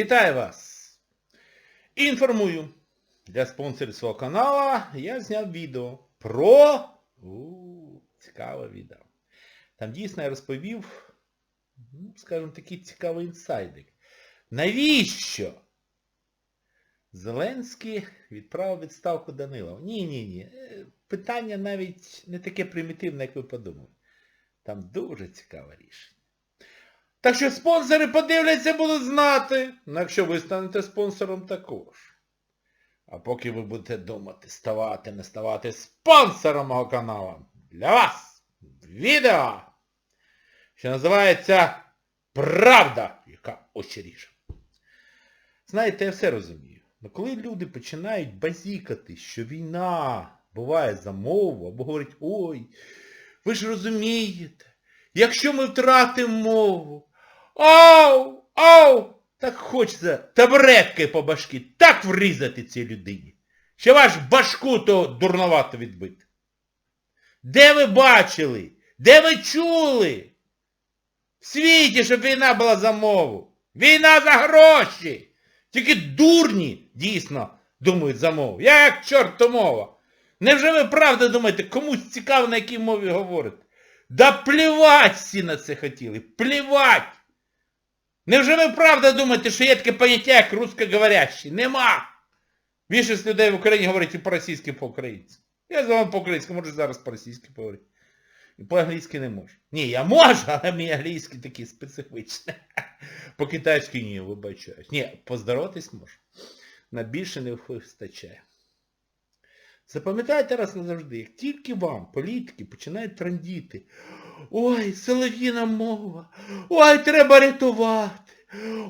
Вітаю вас! Інформую. Для спонсорів свого каналу я зняв відео про... Цікаве відео. Там дійсно я розповів, ну, скажімо, такий цікавий інсайдик. Навіщо Зеленський відправив відставку Данилова? Ні-ні-ні. е, Питання навіть не таке примітивне, як ви подумали. Там дуже цікаве рішення. Так що спонсори подивляться, будуть знати, ну, якщо ви станете спонсором також. А поки ви будете думати, ставати, не ставати спонсором мого каналу, для вас відео, що називається Правда, яка очі ріже. Знаєте, я все розумію. Але коли люди починають базікати, що війна буває за мову, або говорять, ой, ви ж розумієте, якщо ми втратимо мову, ау, ау, так хочеться табуреткою по башки так врізати цій людині, що ваш башку то дурновато відбити. Де ви бачили? Де ви чули? В світі, щоб війна була за мову. Війна за гроші. Тільки дурні, дійсно, думають за мову. Я як чорт мова. Невже ви правда думаєте, комусь цікаво, на якій мові говорите? Да плівать всі на це хотіли. Плівать! Невже ви правда думаєте, що є таке поняття, як русскоговорящий? Нема! Більшість людей в Україні говорить і по-російськи, і по-українськи. Я з вами по-українськи, можу зараз по-російськи поговорити. І по-англійськи не можу. Ні, я можу, але мій англійський такий специфічний. По-китайськи ні, вибачаюсь. Ні, поздороватись можу. На більше не вистачає. Запам'ятайте раз назавжди, як тільки вам, політики, починають трандіти. Ой, солов'їна мова, ой, треба рятувати,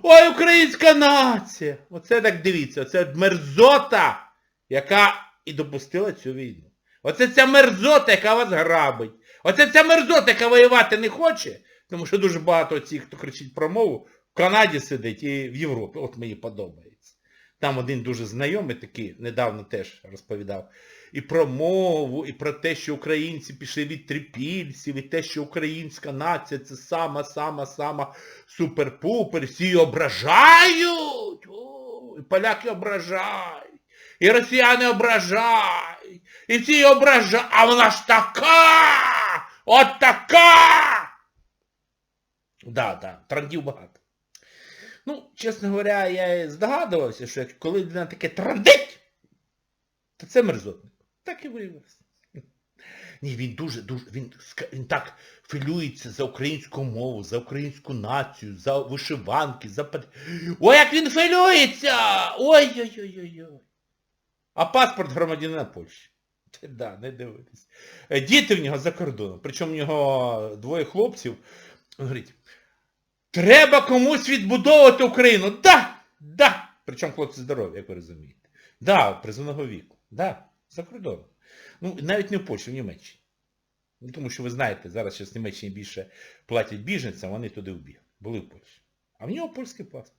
ой, українська нація. Оце так дивіться, оце мерзота, яка і допустила цю війну. Оце ця мерзота, яка вас грабить. Оце ця мерзота, яка воювати не хоче, тому що дуже багато цих, хто кричить про мову, в Канаді сидить і в Європі. От мені подобається. Там один дуже знайомий такий, недавно теж розповідав, і про мову, і про те, що українці пішли від трипільців, і те, що українська нація це сама-сама-сама супер-пупер, всі ображають, О, і поляки ображають, і росіяни ображають, і всі ображають, а вона ж така, от така! Да, да, трандів багато. Ну, чесно говоря, я здогадувався, що коли людина таке трандить, то це мерзотник. Так і виявилося. Ні, він дуже, дуже, він, він так хвилюється за українську мову, за українську націю, за вишиванки, за... Ой, як він хвилюється! Ой-ой-ой-ой-ой. А паспорт громадянина Польщі. Та Да, не дивитись. Е, Діти в нього за кордоном. Причому в нього двоє хлопців. Він говорить, треба комусь відбудовувати Україну. Да, да. Причому хлопці здорові, як ви розумієте. Да, призовного віку. Да, за кордоном. Ну, навіть не в Польщі, в Німеччині. Ну, тому що ви знаєте, зараз зараз в Німеччині більше платять біженцям, вони туди вбігли. Були в Польщі. А в нього польський паспорт.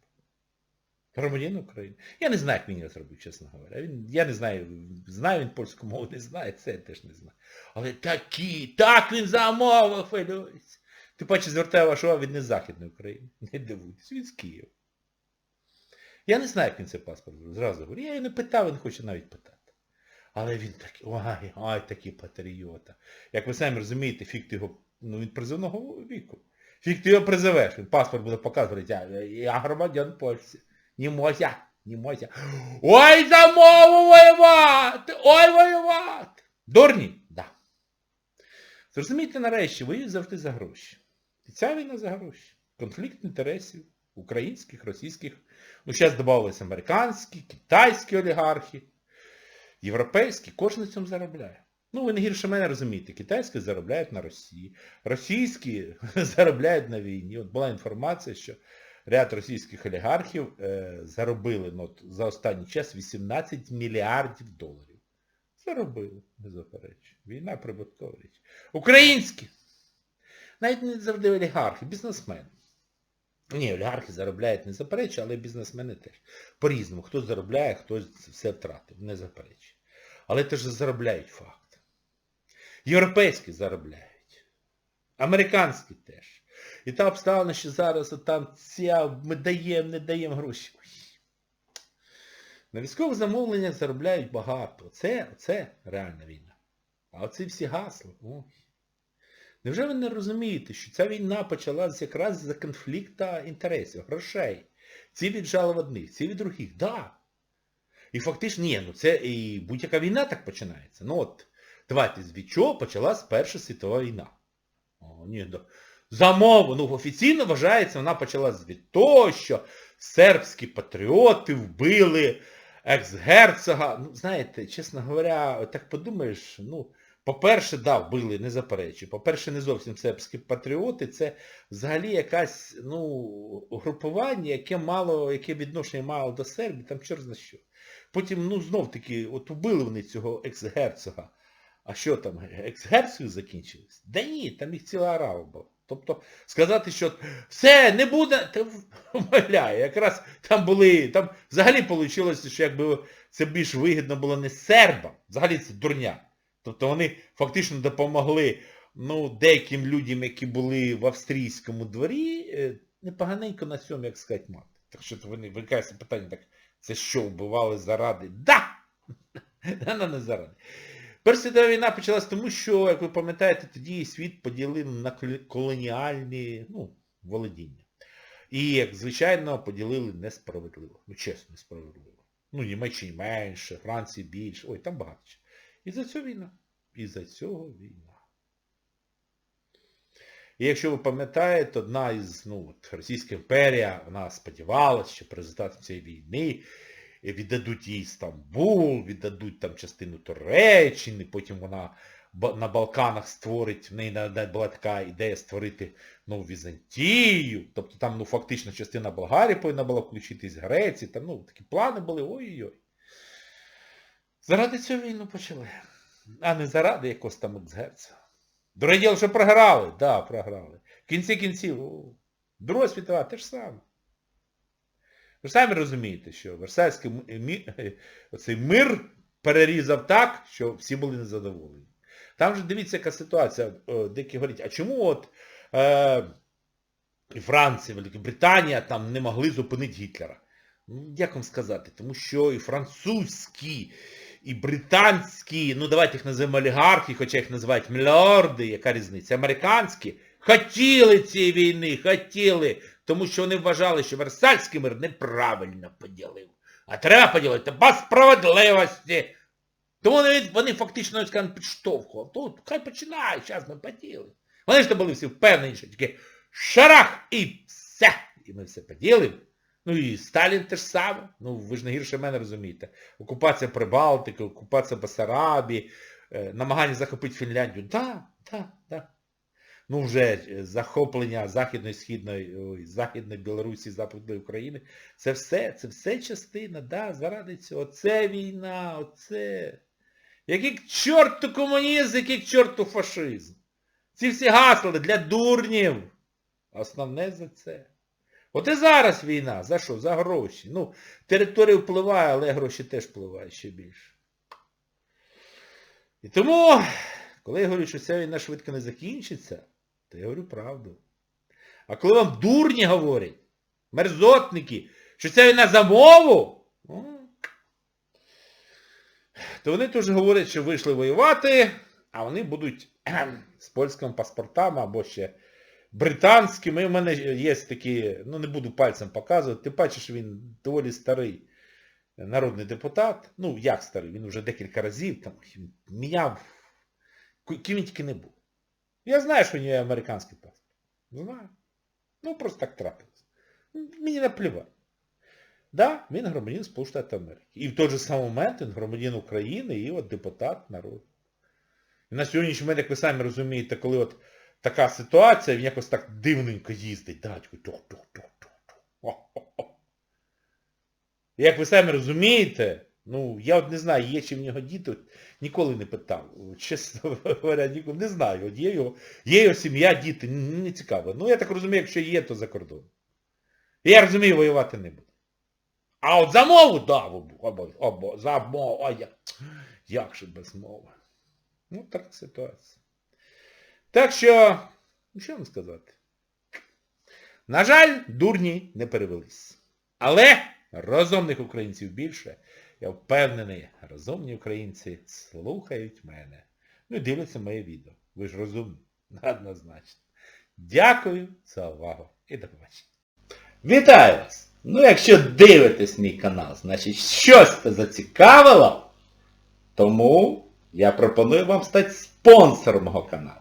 Громадянин України. Я не знаю, як він його зробив, чесно говоря. Він, я не знаю, знає він польську мову, не знає, це я теж не знаю. Але такі, так він за мову хвилюється. Ти паче звертає вашу увагу від незахідної України. Не дивуйтесь, він з Києва. Я не знаю, як він цей паспорт зробив, зразу говорю. Я його не питав, він хоче навіть питати. Але він такий, ой, ой, такий патріота. Як ви самі розумієте, фік ти його, ну він призовного віку. Фік ти його призовеш, він паспорт буде показувати, я, я громадян Польщі. Не можя, не можя. Ой, за мову воювати! Ой, воювати! Дурні? Да. Зрозумійте нарешті, воюють завжди за гроші. І ця війна за гроші. Конфлікт інтересів українських, російських. Ну, зараз додавалися американські, китайські олігархи, європейські, кожен на цьому заробляє. Ну, ви не гірше мене розумієте, китайські заробляють на Росії, російські заробляють на війні. От була інформація, що ряд російських олігархів е, заробили ну, от, за останній час 18 мільярдів доларів. Заробили, не заперечую. Війна прибуткова річ. Українські! Навіть не завжди олігархи, бізнесмени. Ні, олігархи заробляють, не заперечую, але бізнесмени теж. По-різному. Хтось заробляє, хтось все втратив, не заперечує. Але теж заробляють факт. Європейські заробляють. Американські теж. І та обставина, що зараз там ця, ми даємо, не даємо гроші. На військових замовленнях заробляють багато. Це, це реальна війна. А оці всі гасла. Ой. Невже ви не розумієте, що ця війна почалась якраз за конфлікта інтересів, грошей? Ці віджали в одних, ці від других. Да. І фактично, ні, ну це і будь-яка війна так починається. Ну от, давайте, від чого почалась Перша світова війна? О, ні, да. За мову, ну офіційно вважається, вона почалась від того, що сербські патріоти вбили екс-герцога. Ну, знаєте, чесно говоря, так подумаєш, ну, по-перше, да, вбили, не заперечую. По-перше, не зовсім сербські патріоти, це взагалі якась, ну, угрупування, яке мало, яке відношення мало до Сербії, там чорт що. Потім, ну, знов таки, от вбили вони цього екс-герцога. А що там, екс-герцоги закінчились? Да ні, там їх ціла арава була. Тобто сказати, що все, не буде, та умовляю, якраз там були, там взагалі вийшло, що якби це більш вигідно було не сербам, взагалі це дурня. Тобто вони фактично допомогли ну, деяким людям, які були в австрійському дворі, е, непоганенько на цьому, як сказати, мати. Так що вони виникає питання, так це що, вбивали заради? Да! Вона не заради. Перша світова війна почалась тому, що, як ви пам'ятаєте, тоді світ поділив на колоніальні ну, володіння. І, як звичайно, поділили несправедливо. Ну, чесно, несправедливо. Ну, Німеччині менше, Франції більше. Ой, там багато. І за цього війна. І за цього війна. І якщо ви пам'ятаєте, одна із, ну, Російська імперія, вона сподівалася, що результатам цієї війни віддадуть їй Стамбул, віддадуть там частину Туреччини, потім вона на Балканах створить, в неї була така ідея створити нову Візантію, тобто там ну, фактично частина Болгарії повинна була включитись, Греції, там ну, такі плани були, ой-ой-ой. Заради цього війну почали. А не заради якогось там ексгерця. Друге діло, що програли, так, да, програли. В кінці кінців, Друга світова, те ж саме. Ви ж самі розумієте, що Версальський оцей мир перерізав так, що всі були незадоволені. Там же дивіться, яка ситуація, деякі говорять, а чому от е, Франція, Велика Британія там не могли зупинити Гітлера? Ну, як вам сказати? Тому що і французькі, і британські, ну давайте їх називаємо олігархи, хоча їх називають мільярди, яка різниця, американські, хотіли цієї війни, хотіли, тому що вони вважали, що Версальський мир неправильно поділив. А треба поділити по справедливості. Тому вони, вони фактично скажімо, підштовхували. Тут хай починає, зараз ми поділимо. Вони ж то були всі впевнені, що тільки шарах і все. І ми все поділимо. Ну і Сталін теж саме. Ну ви ж не гірше мене розумієте. Окупація Прибалтики, окупація Басарабії, е, намагання захопити Фінляндію. Так, так, так. Ну вже е, захоплення Західної, Східної, ой, Західної Білорусі, Западної України. Це все, це все частина, да, заради цього. Це війна, оце. Який к чорту комунізм, який к чорту фашизм. Ці всі гасла для дурнів. Основне за це. От і зараз війна. За що? За гроші. Ну, територія впливає, але гроші теж впливають ще більше. І тому, коли я говорю, що ця війна швидко не закінчиться, то я говорю правду. А коли вам дурні говорять, мерзотники, що ця війна за мову, ну, то вони теж говорять, що вийшли воювати, а вони будуть з польськими паспортами або ще британськими. У мене є такі, ну не буду пальцем показувати, ти бачиш, він доволі старий народний депутат. Ну, як старий, він вже декілька разів там міняв, ким не був. Я знаю, що у нього американський паспорт. Знаю. Ну, просто так трапилось. Мені наплівати. Да, він громадянин Сполучених Америки. І в той же самий момент він громадянин України і от депутат народу. І на сьогоднішній момент, як ви самі розумієте, коли от така ситуація, він якось так дивненько їздить. Датько, тух-тух-тух-тух. Як ви самі розумієте, ну, я от не знаю, є чи в нього діти, ніколи не питав. Чесно говоря, ніколи не знаю. От є його, є його сім'я, діти, не цікаво. Ну, я так розумію, якщо є, то за кордон. Я розумію, воювати не буду. А от за мову, да, або, або, за мову, а як, як же без мови. Ну, така ситуація. Так що, ну що вам сказати? На жаль, дурні не перевелись. Але розумних українців більше. Я впевнений, розумні українці слухають мене. Ну і дивляться моє відео. Ви ж розумні. Однозначно. Дякую за увагу і до побачення. Вітаю вас! Ну якщо дивитесь мій канал, значить щось зацікавило, тому я пропоную вам стати спонсором мого каналу.